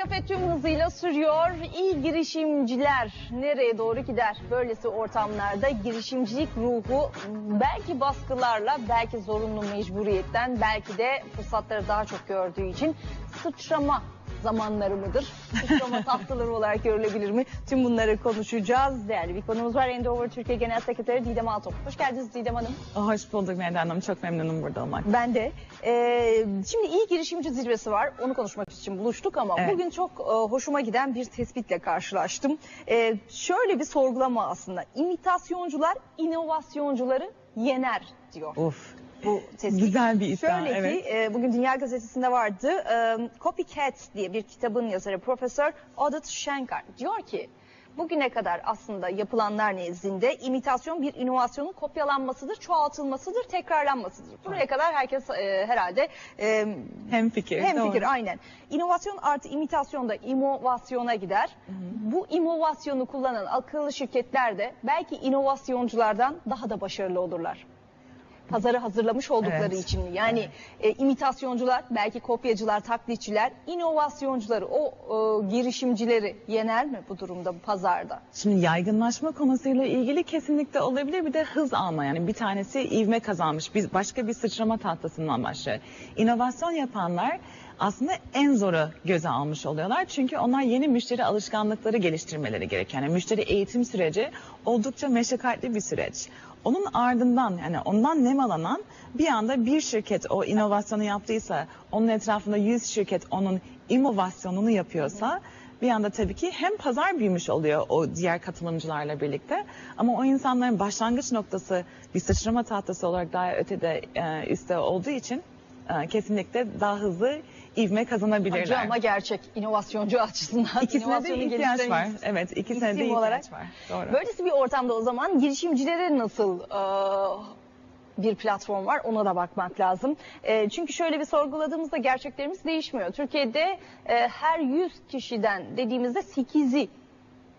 Nescafe tüm hızıyla sürüyor. İyi girişimciler nereye doğru gider? Böylesi ortamlarda girişimcilik ruhu belki baskılarla, belki zorunlu mecburiyetten, belki de fırsatları daha çok gördüğü için sıçrama zamanları mıdır? Sıçrama tahtaları olarak görülebilir mi? Tüm bunları konuşacağız. Değerli bir konumuz var. Endover Türkiye Genel Sekreteri Didem Altop. Hoş geldiniz Didem Hanım. Hoş bulduk Melda Hanım. Çok memnunum burada olmak. Ben de. Ee, şimdi iyi girişimci zirvesi var. Onu konuşmak için buluştuk ama Evet. bugün çok e, hoşuma giden bir tespitle karşılaştım. Ee, şöyle bir sorgulama aslında. İmitasyoncular inovasyoncuları yener diyor. Uf. Bu tespit. Güzel bir iddia, Şöyle evet. ki e, bugün Dünya Gazetesi'nde vardı. E, Copycat diye bir kitabın yazarı Profesör Odit Shankar diyor ki bugüne kadar aslında yapılanlar nezdinde imitasyon bir inovasyonun kopyalanmasıdır, çoğaltılmasıdır, tekrarlanmasıdır. Buraya kadar herkes e, herhalde e, Hem fikir. hem fikir doğru. aynen. İnovasyon artı imitasyon da inovasyona gider. Bu inovasyonu kullanan akıllı şirketler de belki inovasyonculardan daha da başarılı olurlar. Pazarı hazırlamış oldukları Evet. için? Yani e, imitasyoncular, belki kopyacılar, taklitçiler, inovasyoncuları, o e, girişimcileri yener mi bu durumda bu pazarda? Şimdi yaygınlaşma konusuyla ilgili kesinlikle olabilir. Bir de hız alma yani bir tanesi ivme kazanmış. Biz başka bir sıçrama tahtasından başlıyor. İnovasyon yapanlar aslında en zoru göze almış oluyorlar. Çünkü onlar yeni müşteri alışkanlıkları geliştirmeleri gerekiyor. Yani müşteri eğitim süreci oldukça meşakkatli bir süreç. Onun ardından yani ondan nemalanan bir anda bir şirket o inovasyonu yaptıysa, onun etrafında 100 şirket onun inovasyonunu yapıyorsa bir anda tabii ki hem pazar büyümüş oluyor o diğer katılımcılarla birlikte ama o insanların başlangıç noktası bir sıçrama tahtası olarak daha ötede e, üstte olduğu için e, kesinlikle daha hızlı ivme kazanabilirler. Acı ama gerçek inovasyoncu açısından. İkisine de ihtiyaç var. Evet, ikisine de ihtiyaç olarak. var. Doğru. Böylesi bir ortamda o zaman girişimcilere nasıl e, bir platform var ona da bakmak lazım. E, çünkü şöyle bir sorguladığımızda gerçeklerimiz değişmiyor. Türkiye'de e, her 100 kişiden dediğimizde 8'i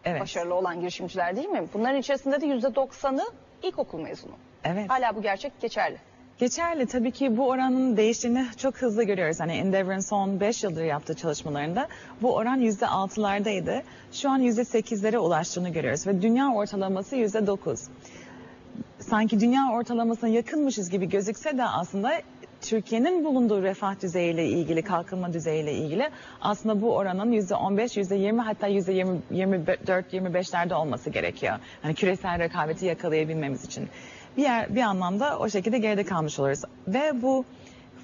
Evet. başarılı olan girişimciler değil mi? Bunların içerisinde de %90'ı ilkokul mezunu. Evet. Hala bu gerçek geçerli. Geçerli tabii ki bu oranın değiştiğini çok hızlı görüyoruz. Hani Endeavor'ın son 5 yıldır yaptığı çalışmalarında bu oran %6'lardaydı. Şu an %8'lere ulaştığını görüyoruz ve dünya ortalaması %9. Sanki dünya ortalamasına yakınmışız gibi gözükse de aslında Türkiye'nin bulunduğu refah düzeyiyle ilgili, kalkınma düzeyiyle ilgili aslında bu oranın %15, %20 hatta %24-25'lerde olması gerekiyor. Hani küresel rekabeti yakalayabilmemiz için. Bir, yer, bir anlamda o şekilde geride kalmış oluruz. Ve bu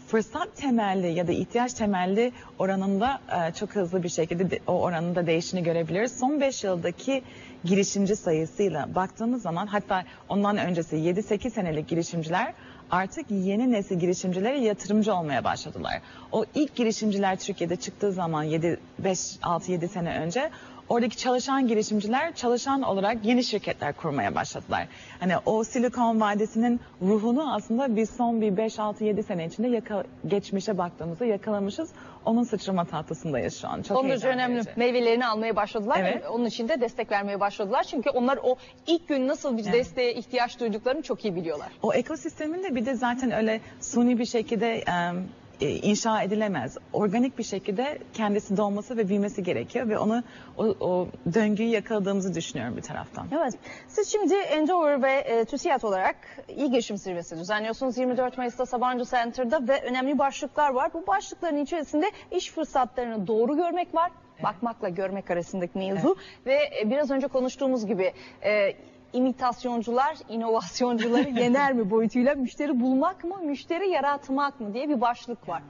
fırsat temelli ya da ihtiyaç temelli oranında e, çok hızlı bir şekilde de- o oranın da değiştiğini görebiliriz. Son 5 yıldaki girişimci sayısıyla baktığımız zaman hatta ondan öncesi 7-8 senelik girişimciler artık yeni nesil girişimcilere yatırımcı olmaya başladılar. O ilk girişimciler Türkiye'de çıktığı zaman 7 5 6 7 sene önce oradaki çalışan girişimciler çalışan olarak yeni şirketler kurmaya başladılar. Hani o Silikon Vadisi'nin ruhunu aslında biz son bir 5 6 7 sene içinde yaka, geçmişe baktığımızda yakalamışız. Onun sıçrama tahtasındayız şu an. Çok Son derece önemli. verici. Meyvelerini almaya başladılar. Evet. Onun için de destek vermeye başladılar. Çünkü onlar o ilk gün nasıl bir Evet. desteğe ihtiyaç duyduklarını çok iyi biliyorlar. O ekosistemin de bir de zaten öyle suni bir şekilde e, inşa edilemez. Organik bir şekilde kendisi doğması ve büyümesi gerekiyor ve onu o, o döngüyü yakaladığımızı düşünüyorum bir taraftan. Evet. Siz şimdi Endover ve e, TÜSİAD olarak iyi girişim zirvesi düzenliyorsunuz. 24 Mayıs'ta Sabancı Center'da ve önemli başlıklar var. Bu başlıkların içerisinde iş fırsatlarını doğru görmek var. Bakmakla görmek arasındaki mevzu. Ve e, biraz önce konuştuğumuz gibi e, imitasyoncular inovasyoncuları yener mi boyutuyla müşteri bulmak mı, müşteri yaratmak mı diye bir başlık var.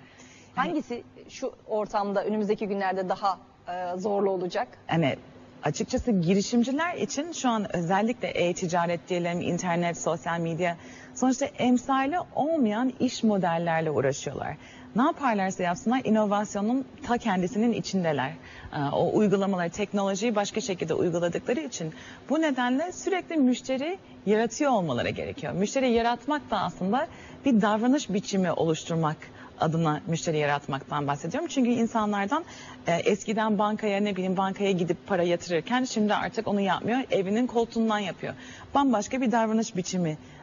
Hangisi şu ortamda önümüzdeki günlerde daha e, zorlu olacak? Yani açıkçası girişimciler için şu an özellikle e-ticaret diyelim, internet, sosyal medya sonuçta emsali olmayan iş modellerle uğraşıyorlar. Ne yaparlarsa yapsınlar inovasyonun ta kendisinin içindeler. Ee, O uygulamaları, teknolojiyi başka şekilde uyguladıkları için bu nedenle sürekli müşteri yaratıyor olmaları gerekiyor. Müşteri yaratmak da aslında bir davranış biçimi oluşturmak adına müşteri yaratmaktan bahsediyorum. Çünkü insanlardan e, eskiden bankaya ne bileyim bankaya gidip para yatırırken şimdi artık onu yapmıyor. Evinin koltuğundan yapıyor. Bambaşka bir davranış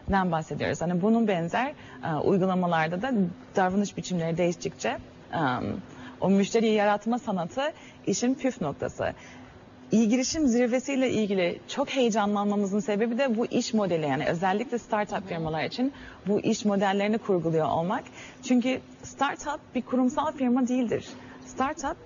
biçiminden bahsediyoruz. Hani bunun benzer e, uygulamalarda da davranış biçimleri değiştikçe e, O müşteriyi yaratma sanatı işin püf noktası. İyi girişim zirvesiyle ilgili çok heyecanlanmamızın sebebi de bu iş modeli yani özellikle startup firmalar için bu iş modellerini kurguluyor olmak. Çünkü startup bir kurumsal firma değildir. Startup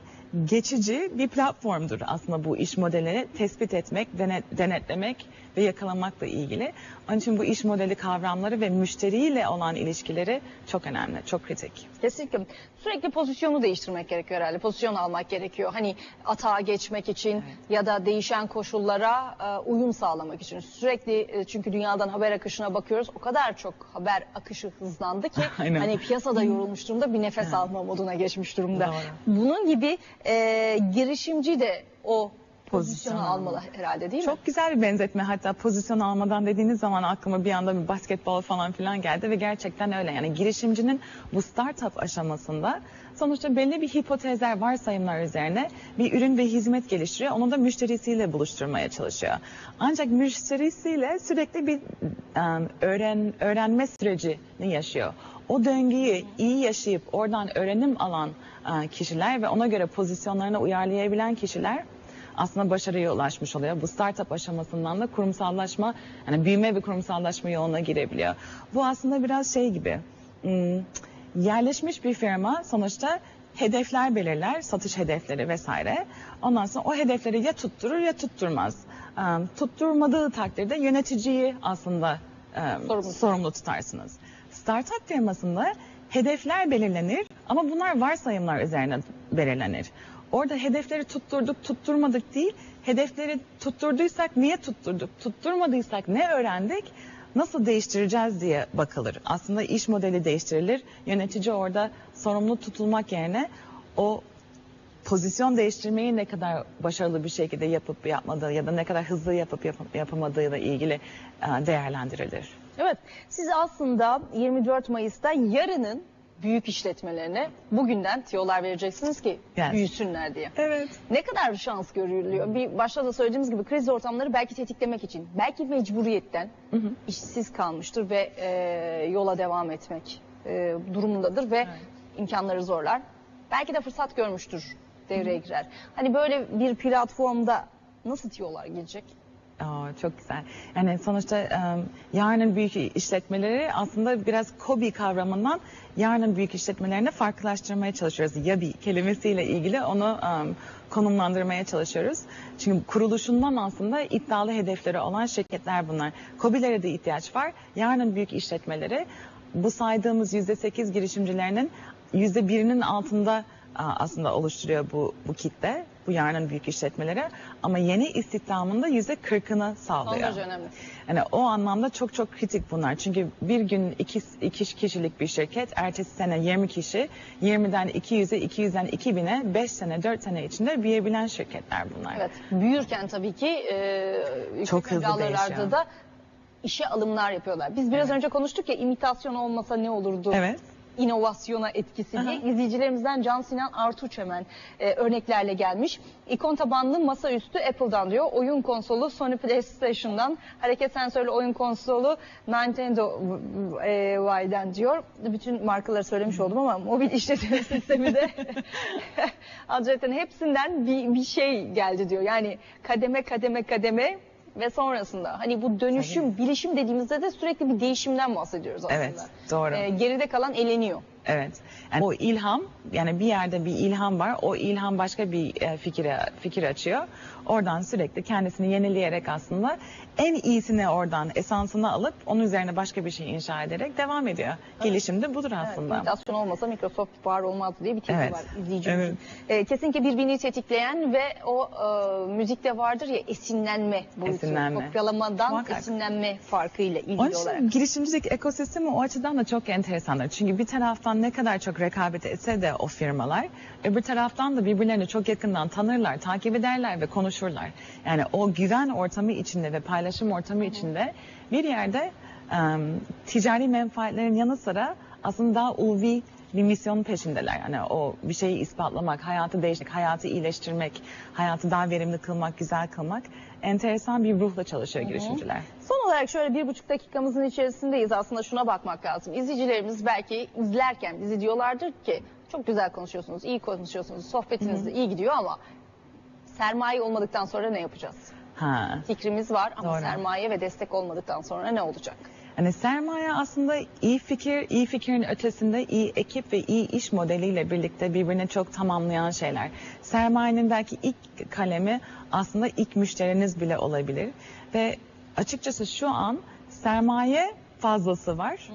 geçici bir platformdur aslında bu iş modelini tespit etmek, denet- denetlemek ve yakalamakla ilgili. Onun için bu iş modeli kavramları ve müşteriyle olan ilişkileri çok önemli, çok kritik. Kesinlikle. Sürekli pozisyonu değiştirmek gerekiyor herhalde. Pozisyon almak gerekiyor. Hani atağa geçmek için ya da değişen koşullara e, uyum sağlamak için. Sürekli e, çünkü dünyadan haber akışına bakıyoruz. O kadar çok haber akışı hızlandı ki Aynen. hani piyasada yorulmuş durumda bir nefes alma moduna geçmiş durumda. Doğru. Bunun gibi e, girişimci de o pozisyonu Pozisyon almalı herhalde değil mi? Çok güzel bir benzetme hatta pozisyon almadan dediğiniz zaman aklıma bir anda bir basketbol falan filan geldi ve gerçekten öyle. Yani girişimcinin bu startup aşamasında sonuçta belli bir hipotezler, varsayımlar üzerine bir ürün ve hizmet geliştiriyor. Onu da müşterisiyle buluşturmaya çalışıyor. Ancak müşterisiyle sürekli bir um, öğren, öğrenme sürecini yaşıyor. O döngüyü iyi yaşayıp oradan öğrenim alan kişiler ve ona göre pozisyonlarını uyarlayabilen kişiler aslında başarıya ulaşmış oluyor. Bu startup aşamasından da kurumsallaşma, yani büyüme ve kurumsallaşma yoluna girebiliyor. Bu aslında biraz şey gibi, hmm, yerleşmiş bir firma sonuçta hedefler belirler, satış hedefleri vesaire. Ondan sonra o hedefleri ya tutturur ya tutturmaz. Tutturmadığı takdirde yöneticiyi aslında Sorumlu. sorumlu tutarsınız. Startup firmasında hedefler belirlenir ama bunlar varsayımlar üzerine belirlenir. Orada hedefleri tutturduk, tutturmadık değil, hedefleri tutturduysak niye tutturduk, tutturmadıysak ne öğrendik, nasıl değiştireceğiz diye bakılır. Aslında iş modeli değiştirilir. Yönetici orada sorumlu tutulmak yerine o pozisyon değiştirmeyi ne kadar başarılı bir şekilde yapıp yapmadığı ya da ne kadar hızlı yapıp yapıp yapamadığıyla ilgili e, değerlendirilir. Evet, siz aslında 24 Mayıs'ta yarının büyük işletmelerine bugünden tiyolar vereceksiniz ki Yes. büyüsünler diye. Evet. Ne kadar şans görülüyor? Bir başta da söylediğimiz gibi kriz ortamları belki tetiklemek için, belki mecburiyetten işsiz kalmıştır ve e, yola devam etmek e, durumundadır ve imkanları zorlar. Belki de fırsat görmüştür devreye girer. Hani böyle bir platformda nasıl tiyolar gelecek? Aa, çok güzel. Yani sonuçta e, yarının büyük işletmeleri aslında biraz KOBİ kavramından yarının büyük işletmelerine farklılaştırmaya çalışıyoruz. YABİ kelimesiyle ilgili onu e, konumlandırmaya çalışıyoruz. Çünkü kuruluşundan aslında iddialı hedefleri olan şirketler bunlar. KOBİ'lere de ihtiyaç var. Yarının büyük işletmeleri bu saydığımız %8 girişimcilerinin %1'inin altında aslında oluşturuyor bu, bu kitle, bu yarının büyük işletmeleri. Ama yeni istihdamın da yüzde kırkını Son sağlıyor. derece önemli. Yani o anlamda çok çok kritik bunlar. Çünkü bir gün iki, iki kişilik bir şirket, ertesi sene 20 kişi, 20'den 200'e, 200'den 2000'e 5 sene, 4 sene içinde büyüyebilen şirketler bunlar. Evet. Büyürken tabii ki e, Çok hızlı değişiyor. da işe alımlar yapıyorlar. Biz biraz önce konuştuk ya imitasyon olmasa ne olurdu? Evet. İnovasyona etkisi diye izleyicilerimizden Can Sinan Artuç hemen e, örneklerle gelmiş. İkon tabanlı masaüstü Apple'dan diyor. Oyun konsolu Sony PlayStation'dan. Hareket sensörlü oyun konsolu Nintendo e, Y'den diyor. Bütün markaları söylemiş oldum ama mobil işletim sistemi de Hazretin hepsinden bir, bir şey geldi diyor. Yani kademe kademe kademe ve sonrasında hani bu dönüşüm, bilişim dediğimizde de sürekli bir değişimden bahsediyoruz aslında. Evet, doğru. Ee, geride kalan eleniyor. Evet. Yani o ilham yani bir yerde bir ilham var. O ilham başka bir e, fikire fikir açıyor. Oradan sürekli kendisini yenileyerek aslında en iyisini oradan esansını alıp onun üzerine başka bir şey inşa ederek devam ediyor. Gelişim de budur Evet, aslında. imitasyon olmasa Microsoft var olmaz diye bir tezi Evet. var izleyicimizin. Evet. Ee, kesinlikle birbirini tetikleyen ve o e, müzikte vardır ya esinlenme boyutu. Esinlenme. Kopyalamadan Muhakkak. esinlenme farkıyla ilgili Onun olarak. için girişimcilik ekosistemi o açıdan da çok enteresandır. Çünkü bir taraftan ne kadar çok rekabet etse de o firmalar, öbür taraftan da birbirlerini çok yakından tanırlar, takip ederler ve konuşurlar. Yani o güven ortamı içinde ve paylaşım ortamı içinde bir yerde ticari menfaatlerin yanı sıra aslında daha ulvi bir misyon peşindeler. Yani o bir şeyi ispatlamak, hayatı değiştirmek, hayatı iyileştirmek, hayatı daha verimli kılmak, güzel kılmak enteresan bir ruhla çalışıyor girişimciler. Son olarak şöyle bir buçuk dakikamızın içerisindeyiz. Aslında şuna bakmak lazım. İzleyicilerimiz belki izlerken bizi diyorlardır ki çok güzel konuşuyorsunuz, iyi konuşuyorsunuz, sohbetiniz de iyi gidiyor ama sermaye olmadıktan sonra ne yapacağız? Ha. Fikrimiz var ama Doğru. sermaye ve destek olmadıktan sonra ne olacak? Hani sermaye aslında iyi fikir, iyi fikrin ötesinde iyi ekip ve iyi iş modeliyle birlikte birbirini çok tamamlayan şeyler. Sermayenin belki ilk kalemi aslında ilk müşteriniz bile olabilir. Ve açıkçası şu an sermaye fazlası var.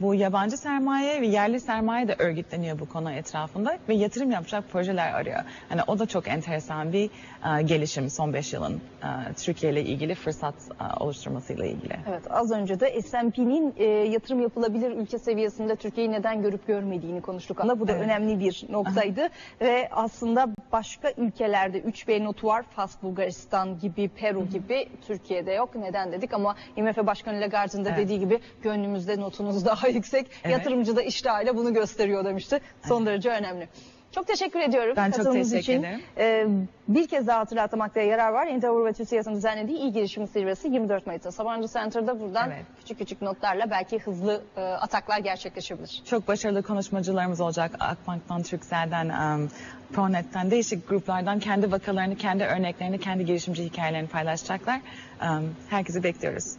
Bu yabancı sermaye ve yerli sermaye de örgütleniyor bu konu etrafında ve yatırım yapacak projeler arıyor. Hani o da çok enteresan bir e, gelişim son 5 yılın e, Türkiye ile ilgili fırsat e, oluşturmasıyla ilgili. Evet az önce de S&P'nin e, yatırım yapılabilir ülke seviyesinde Türkiye'yi neden görüp görmediğini konuştuk. Ama bu da Evet. önemli bir noktaydı. Ve aslında başka ülkelerde 3B notu var. Fas, Bulgaristan gibi, Peru gibi Türkiye'de yok. Neden dedik ama IMF Başkanı Lagarde'ın da Evet. dediği gibi gönlümüzde notunuz daha yüksek. Evet. Yatırımcı da iştahıyla bunu gösteriyor demişti. Son derece önemli. Çok teşekkür ediyorum. Ben çok teşekkür için. ederim. Ee, bir kez daha hatırlatmakta yarar var. Endeavor ve TÜSİAD'ın düzenlediği iyi girişim zirvesi 24 Mayıs'ta Sabancı Center'da buradan Evet. küçük küçük notlarla belki hızlı e, ataklar gerçekleşebilir. Çok başarılı konuşmacılarımız olacak. Akbank'tan, Turkcell'den, um, Pronet'ten, değişik gruplardan kendi vakalarını, kendi örneklerini, kendi girişimci hikayelerini paylaşacaklar. Um, herkesi bekliyoruz.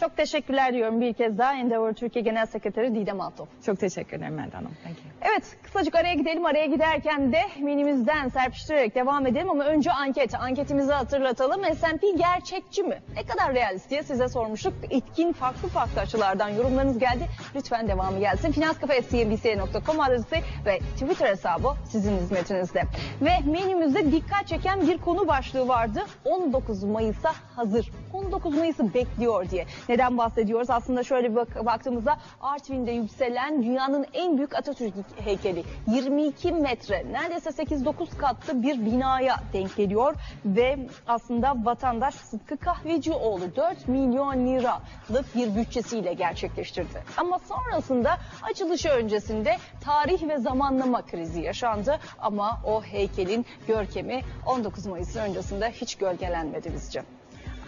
Çok teşekkürler diyorum bir kez daha Endeavor Türkiye Genel Sekreteri Didem Altov. Çok teşekkür ederim Melda Hanım. Thank you. Evet kısacık araya gidelim. Araya giderken de menümüzden serpiştirerek devam edelim ama önce anket. Anketimizi hatırlatalım. S&P gerçekçi mi? Ne kadar realist diye size sormuştuk. Etkin farklı farklı açılardan yorumlarınız geldi. Lütfen devamı gelsin. Finanskafe.cnbc.com adresi ve Twitter hesabı sizin hizmetinizde. Ve menümüzde dikkat çeken bir konu başlığı vardı. 19 Mayıs'a hazır. 19 Mayıs'ı bekliyor diye. Neden bahsediyoruz? Aslında şöyle bir bak- baktığımızda Artvin'de yükselen dünyanın en büyük Atatürk heykeli. 22 metre, neredeyse 8-9 katlı bir binaya denk geliyor ve aslında vatandaş Sıtkı Kahvecioğlu 4 milyon liralık bir bütçesiyle gerçekleştirdi. Ama sonrasında açılışı öncesinde tarih ve zamanlama krizi yaşandı ama o heykelin görkemi 19 Mayıs öncesinde hiç gölgelenmedi bizce.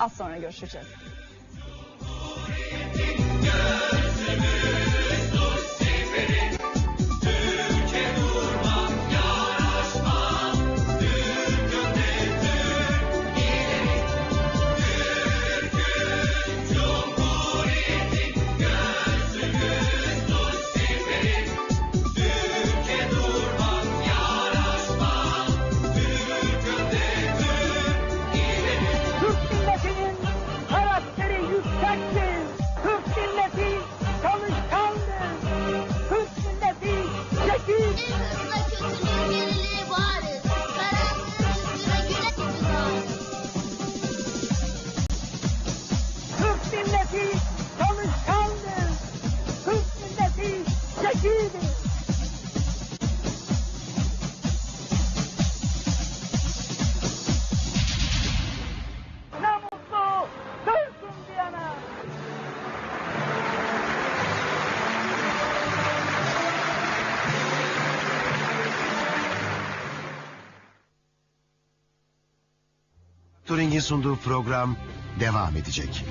Az sonra görüşeceğiz. Sunduğu program devam edecek.